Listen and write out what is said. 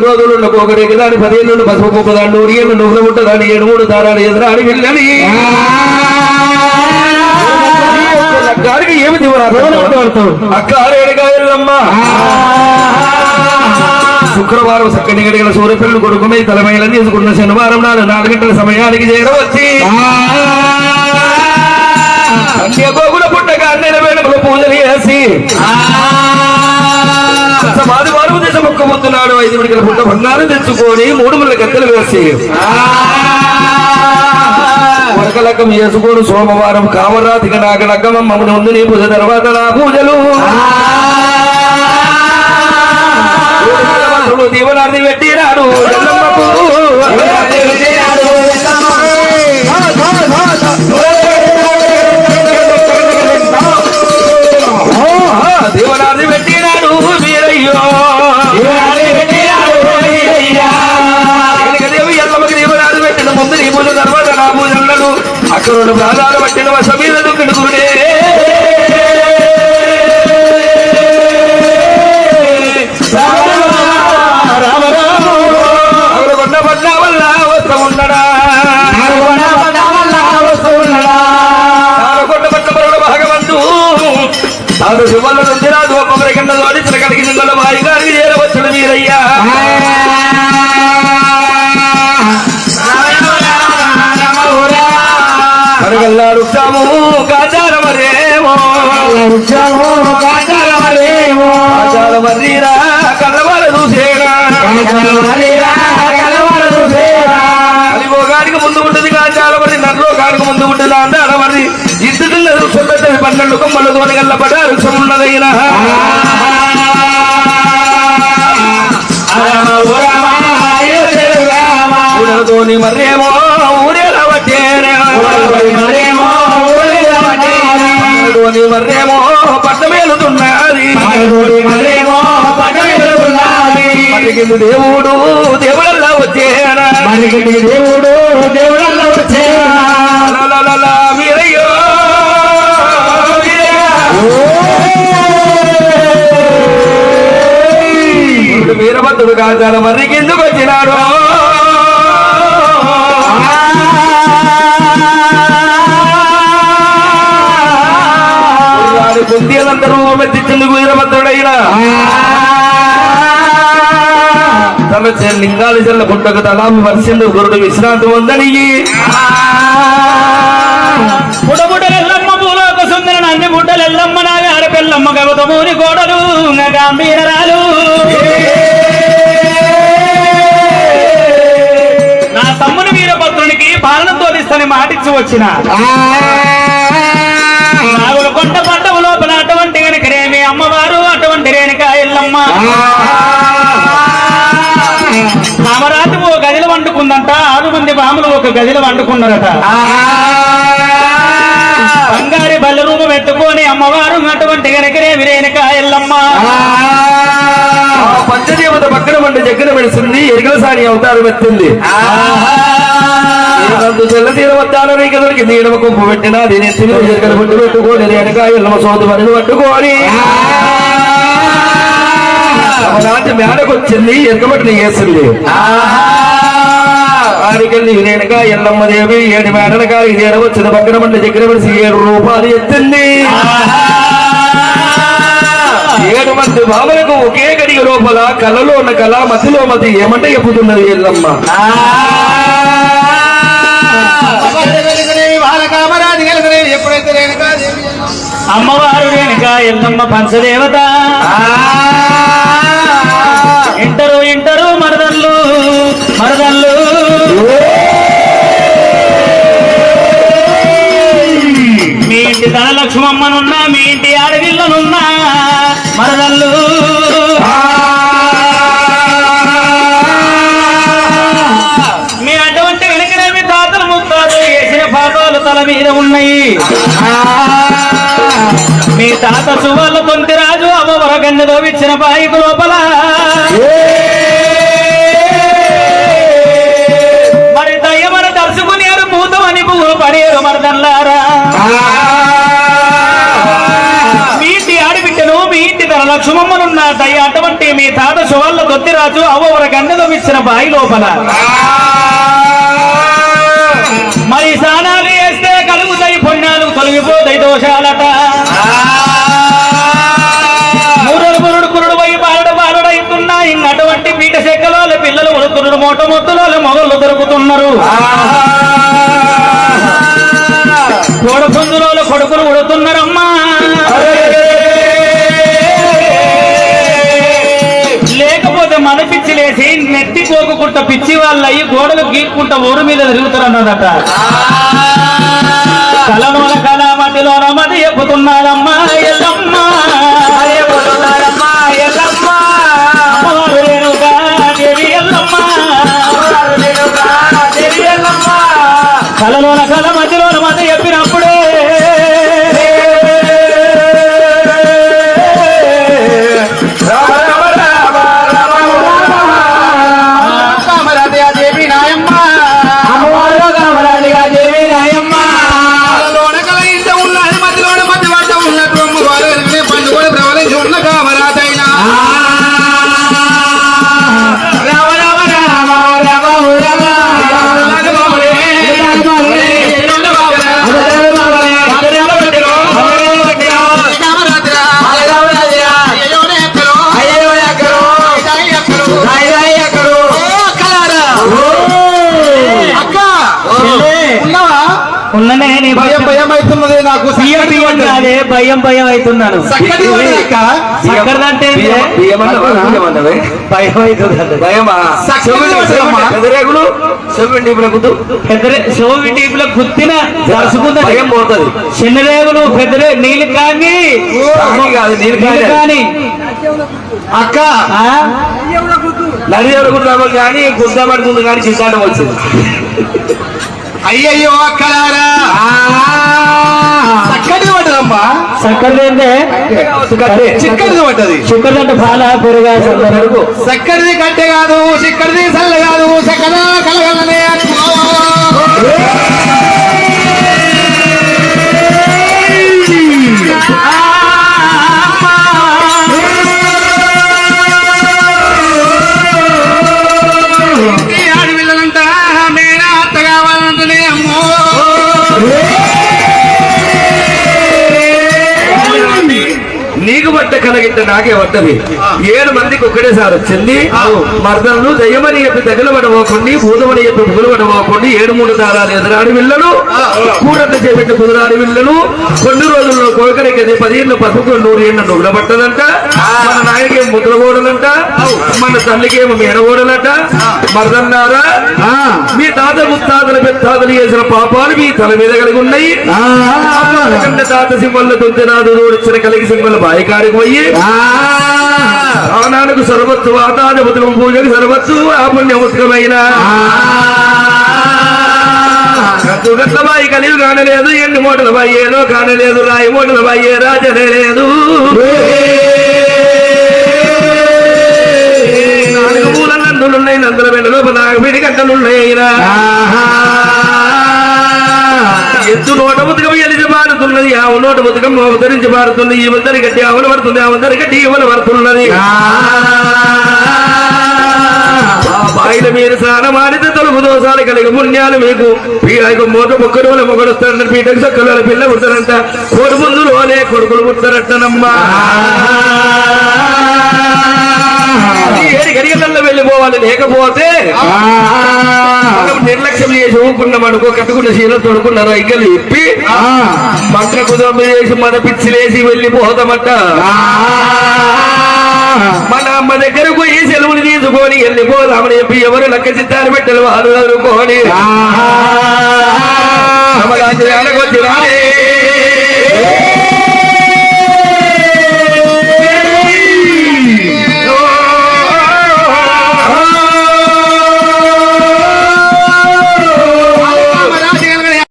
రోజులు ఒకటి దాని పదిహేను పసుపు కుక్క దాన్ని నూరియేళ్ళు నువ్వులు ముట్టదాన్ని ఏడు మూడు దారాలు ఎదురాడి వెళ్ళని. గారికి ఏమి దివరాదు అక్క ఆరేడుగా వెళ్ళమ్మా శుక్రవారం చక్కని గడిగల సూర్యపిల్లలు కొడుకుమై తలమైలని తీసుకున్న శనివారం నాడు నాలుగు గంటల సమయానికి చేరవచ్చి. గోగుల పుట్టగా పూజలు చేసి. దేశం మొక్కబోతున్నాడు ఐదు విడికల పుట్ట బంగారం తెచ్చుకొని మూడు ముళ్ళ గద్దెలు వేసి. వరకలకం చేసుకొని సోమవారం కామరాతిక నాగలగ్గమ్మ మమ్మల్ని ఉంది నీ పూజ తర్వాత నా పూజలు. దీవనార్థి పెట్టినాడు అక్కడ రెండు ప్రాణాలు పట్టిన వశ ఉన్నదైనా ఊరతోని మర్రేమో ఊరేలా మర్రేమో పట్టమేలుతున్నది. మరిగింది దేవుడు. దేవుడల్లా వచ్చేనా? తన మర్రికి ఎందుకు వచ్చినాడు. కుందీలందరూ కుందేలందరూ మెచ్చిందుకు వీరభద్రుడైన తన లింగాలు చెల్ల పుట్టకు తలా వర్షిందు గురుడు విశ్రాంతి ఉందని. బుడబుడలెల్లమ్మ భూలోక సుందర నంది బుడ్డలెల్లమ్మ నాగా ఆడపిల్లమ్మ గౌతమూని గోడలు గంభీరాలు పాలన తోలిస్తని మాటిచ్చి వచ్చిన. నాగుల కొండ పట్టవు లోపల అటువంటి గనకరేమి అమ్మవారు అటువంటి రేణుక ఎల్లమ్మ. కామరాజు ఓ గదిలో వండుకుందంట ఆరు మంది బాములు ఒక గదిలో వండుకున్నారట. బంగారి బల్ల రూపం ఎత్తుకొని అమ్మవారు అటువంటి గనకరే విరేణుక ఎల్లమ్మ. ఆ పంచదేవత పక్కన వంటి జగ్గన పెడుతుంది ఎరుగల సాని అవతారం ఎత్తుంది. నందు చెల్ల తీర వద్దాలని కదలికి నీడమ కొంపు పెట్టినా దీని ఎత్తిని ఎరుగల పుట్టు పెట్టుకొని వెనక ఎల్లమ సోదు పనులు పట్టుకొని. నాటి మేడకు వచ్చింది ఎరకబట్టిన వేసింది ఆడికెళ్ళి వెనక ఎల్లమ్మ దేవి ఏడు మేడల గారి చేరవచ్చిన పక్కన వంటి దగ్గర పడిసి ఏడు రూపాయలు ఎత్తింది. ఏడు మంది బాబులకు ఒకే గడియ లోపల కళలో ఉన్న కళ మధ్యలో మధ్య ఏమంటే చెప్పుతున్నది ఎల్లమ్మ. ఎప్పుడైతే రేణుకా అమ్మవారు వెనుక ఎల్లమ్మ పంచదేవత. ఇంటరు ఇంటరు మరదళ్ళు మరదళ్ళు. మీ ఇంటి ధనలక్ష్మమ్మనున్నా మీ ఇంటి ఆడవిల్లనున్నా మరదళ్ళు. మీద ఉన్నాయి. మీ తాత సువాళ్ళ తొంతి రాజు అమ్మవర గన్నెలో ఇచ్చిన బాయికు లోపల. మరి దయ్యమన తరుచుకునేరు పూతమని పువ్వు పడేరు మరదల్లారా మీ లక్ష్మమ్మనున్న దయ అటువంటి మీ తాత శువల్ల దొత్తిరాజు అవ్వవర గన్నెదం ఇచ్చిన బాయి లోపల. మరి సానాలు వేస్తే తొలగిపోతాయి దోషాలట మూరుడు పురుడు పురుడు పోయి బాలుడు బాలుడు అవుతున్నాయి అటువంటి పీట చెక్కల పిల్లలు ఉడుతున్నారు మోట మొత్తులు మొగళ్ళు దొరుకుతున్నారు. కోడ పుంజులో కొడుకులు ఉడుతున్నారమ్మా. లేకపోతే మన పిచ్చి లేచి నెత్తి పోకుకుంటా పిచ్చి వాళ్ళు అయ్యి గోడలు గీక్కుంటా ఊరు మీద తిరుగుతారన్నదట. కలనోల ఎల్లమ్మ? అమ్మవారు దేవి ఎల్లమ్మ? కలలోన కల మధ్యలోన భయం భయం అవుతున్నది నాకు భయం భయం అవుతున్నాను. షోవి టీపులో గుత్తిన? దర్శకుందా భయం పోతుంది. చిన్నరేగులు పెద్దరే నీళ్ళు కాకి కాదు, నీళ్ళు కాని అక్క. ఆ? నడి ఎవరుకుంటామో కానీ గుద్దామడుతుంది కానీ చిత్తాటం వచ్చింది. అయ్యయ్యో అక్కలారా. చక్కటి పడ్డదమ్మా చక్కరదేంటే చిక్కడిది పడ్డది చుక్కదంటే పాల పెరుగా చల్లరకు చక్కడిది కట్టె కాదు చిక్కడిది చల్ల కాదు చక్కదా కలగలనే నీకు కలగిట్ట నాకే పట్టది ఏడు మందికి ఒక్కడేసారి వచ్చింది. మర్దలు దయ్యమని చెప్పి దగ్గర పడబోకండి భూతమని చెప్పి పుగులు పడబోకండి ఏడు మూడు దారాలు ఎదురాడి విల్లలు కూరట చేపెట్టి కుదురాడి విల్లలు కొన్ని రోజుల్లో కోకరికది పదిహేను పసుపు నూరు ఏళ్ళ నువ్వుల పట్టదంట మన నాయకేమో ముద్ర ఓడలంట. మన తల్లికేమో మేనగోడలట మర్దన్నారా? మీ తాత ముత్తాతల పెత్తాతలు చేసిన పాపాలు మీ తల మీద కలిగి ఉన్నాయి. తాత సింహంలో ఇచ్చిన కలిగి సింహల బాయికాడికి పోయి ఆనాడుకు సర్వత్తు వాతాజపుత్రం పూజకి సర్వత్తు ఆ! పుణ్యముత్రమైన గట్ల బాయి కలిగి కానలేదు ఎండు మూటల బాయి ఏదో కానలేదు రాయి మూటల బాయి ఏ రాజనే లేదు నాలుగు మూల నందులున్నాయి నందుల వెంట లోపల నాలుగు పిడి గంటలున్నాయి ఎత్తు నోట బతుకం ఎలిసి మారుతున్నది ఆవు నోట బతుకం అవతరించి మారుతుంది ఈ వందరి గట్టి ఆవులు పడుతుంది ఆ వందరి గట్టి ఈవలు పడుతున్నది. ఆ. బాయిల మీరు స్నానం ఆడితే తొలుగు దోషాలు కలిగి పుణ్యాలు మీకు. పీడకు మూత ముక్కరు వాళ్ళ మొగడు వస్తారంట పీటకు చక్కల వాళ్ళ పిల్ల పుడతారంట కోడి ముందులోనే కొడుకులు పుడతారట్టనమ్మా ఏడు గడిగలలో వెళ్ళిపోవాలి లేకపోతే నిర్లక్ష్యం చేసి ఊరుకున్నాం అనుకో కట్టుకున్న చీర తొడుకున్న రైకలు ఇప్పి మంట కుదరం చేసి మన పిచ్చిలేసి వెళ్ళిపోతామట. మన అమ్మ దగ్గరకు పోయి సెలవులు తీసుకొని వెళ్ళిపోదామని చెప్పి ఎవరు లెక్క చిత్తాన్ని పెట్టలు వారు అనుకోని.